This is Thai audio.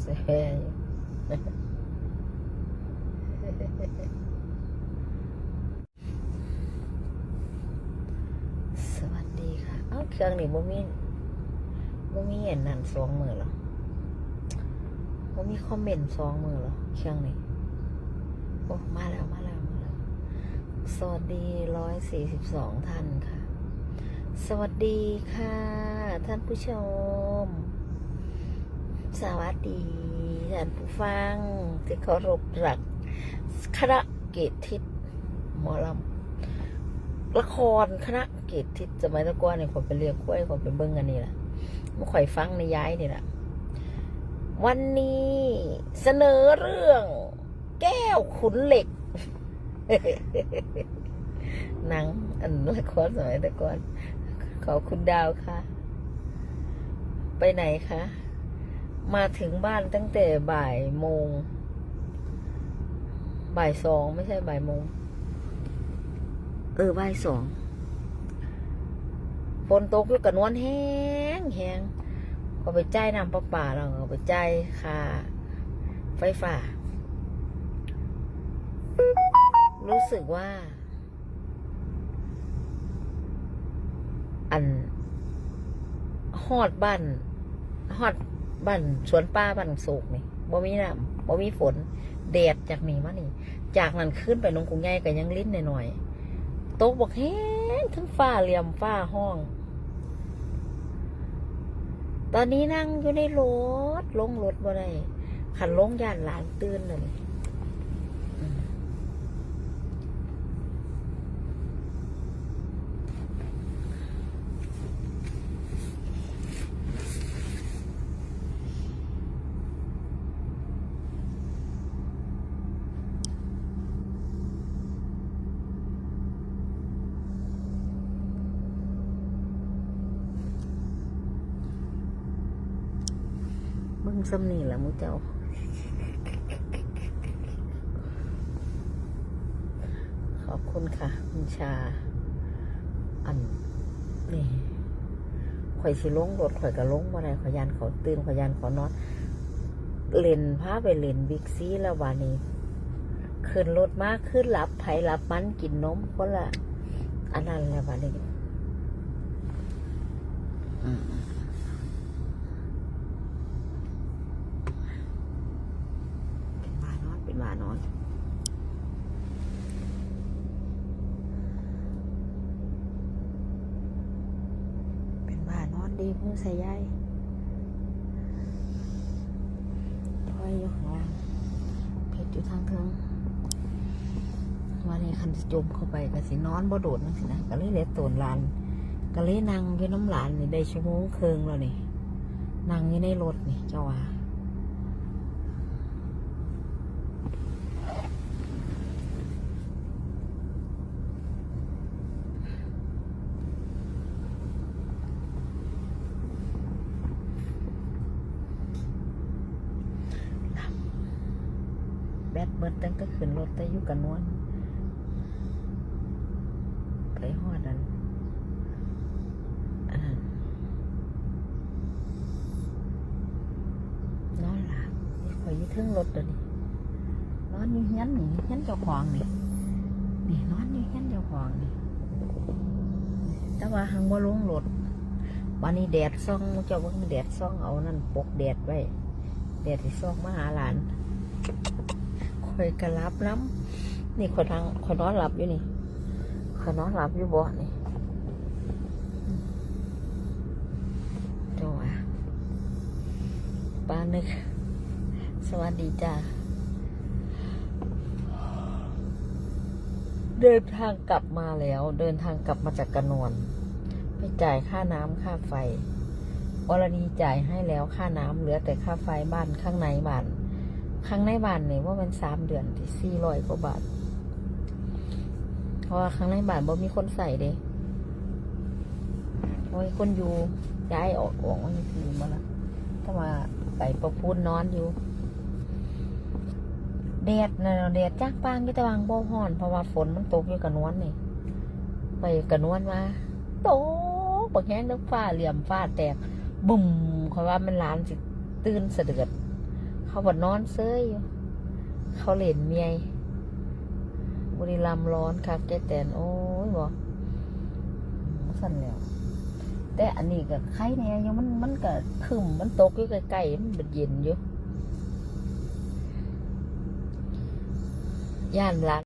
แซ่สวัสดีค่ะ เอ้าเครื่องนี่บ่มีบ่มีเห็นนั่นสองมือหรอบ่มีคอมเมนต์สองมือหรอเครื่องนี่โอ้มาแล้วมาแล้วมาแล้วสวัสดีร้อยสี่สิบสองท่านค่ะ สวัสดีค่ะ ท่านผู้ชม สวัสดีท่านผู้ฟังที่เคารพรักคณะเกตทิศหมอลำละครคณะเกตทิศสมัยตะกอนเนี่ยคนไปเรียกกล้วยคนไปเบิ้งอันนี้แหละมาข่อยฟังในย้ายนี่แหละวันนี้เสนอเรื่อง แก้วขุนเหล็กหนังอันละครสมัยตะกอนขอคุณดาวค่ะ ไปไหนคะ มาถึงบ้านตั้งแต่บ่ายโมง บ่ายสองไม่ใช่บ่ายโมง เออบ่ายสองฝนตกอยู่กับนวลแห้งแห้งก็ไปจ่ายน้ำประปาแล้วก็ไปจ่ายค่าไฟฟ้า รู้สึกว่า อัน ฮอดบ้าน ฮอด บ้านสวนป้าบ้านโศกนี่บ่มีน้ำบ่มีฝนแดดจากนี่มานี่ จากนั้นขึ้นไปนงกรุงใหญ่ก็ยังลิ้นหน่อยๆตกบอกแห้งทั้งฝ้าเหลี่ยมฝ้าห้อง ตอนนี้นั่งอยู่ในรถลงรถบ่ได้ขันลงย่านหลานตื่นเลยอืม มึงสำนี่แหละมูเจ้าขอบคุณค่ะคุณชา อันนี่ข่อยสิลงรถข่อยก็ลงบ่ได้ข่อยยันเขาตื่นข่อยยันเขานอนเล่นพาไปเล่นบิ๊กซีแล้ววันนี้ขึ้นรถมากขึ้นหลับไผหลับมันกินนมคนละอันนั้นแหละวันนี้อืม เป็นหมานอนเป็นหมานอนดีมือใส่ใยถอยอยู่ข้างางเพชรอยู่ทางเทิงวันนี้คันสิจมเข้าไปก็สินอนบ่โดดนั่นสินะก็เลยเล็ดตนลานก็เลยนั่งอยู่น้ำหลานนี่ได้ชั่วโมงครึ่งแล้วนี่นั่งอยู่ในรถนี่เจ้าว่า แบ ตเบิดตั้งแต่ขึ้นรถแต่อยู่กันนวลไปหอดอันอันนั้นนอนหลับนี่ข่อยอยู่เทิงรถเดี๋ยวนี้นอนอยู่เฮียนนี่เฮียนเจ้าของนี่นี่นอนอยู่เฮียนเจ้าของนี่แต่ว่าหังว่าลงรถวันนี้แดดซ่องเจ้าเบิ่งแดดซ่องเอานั่นปกแดดไว้แดดที่ซ่องมาหาหลาน ข่อยกระลับน้ำนี่ขอทางขอนอนหลับอยู่นี่ขอนอนหลับอยู่บ่นี่จังหวะป้านึก สวัสดีจ้าเดินทางกลับมาแล้ว เดินทางกลับมาจากกระนวน ไปจ่ายค่าน้ำค่าไฟอรณีจ่ายให้แล้วค่าน้ำเหลือแต่ค่าไฟบ้านข้างในบ้าน ครั้งในบ้านเนี่ยว่ามันสามเดือนที่สี่ร้อยกว่าบาท เพราะว่าครั้งในบ้านบ่มีคนใส่เด้เพราะมีคนอยู่ย้ายออกออกมันคือมาละถ้ามาไปประพูนนอนอยู่แดดนะแดดจ้างปางยี่ตะวังบ่อน เพราะว่าฝนมันตกอยู่กับนวลนี่ไปกับนวลมาโตกบักแห้งน้ำฟ้าเหลี่ยมฟ้าแตกบุ่มคอยว่ามันลานสิ ตื่นเสดือด เขาบดนอนเซ้ยอยู่ เขาเล่นเมียบุรีรัมร้อนคักแกแตนโอ้ยบอกสั่นแล้วแต่อันนี้ก็ไข่เนี่ยยังมันมันก็ขึ้มมันตกอยู่ใกล้ๆมันเป็นเย็นอยู่ย่านรัก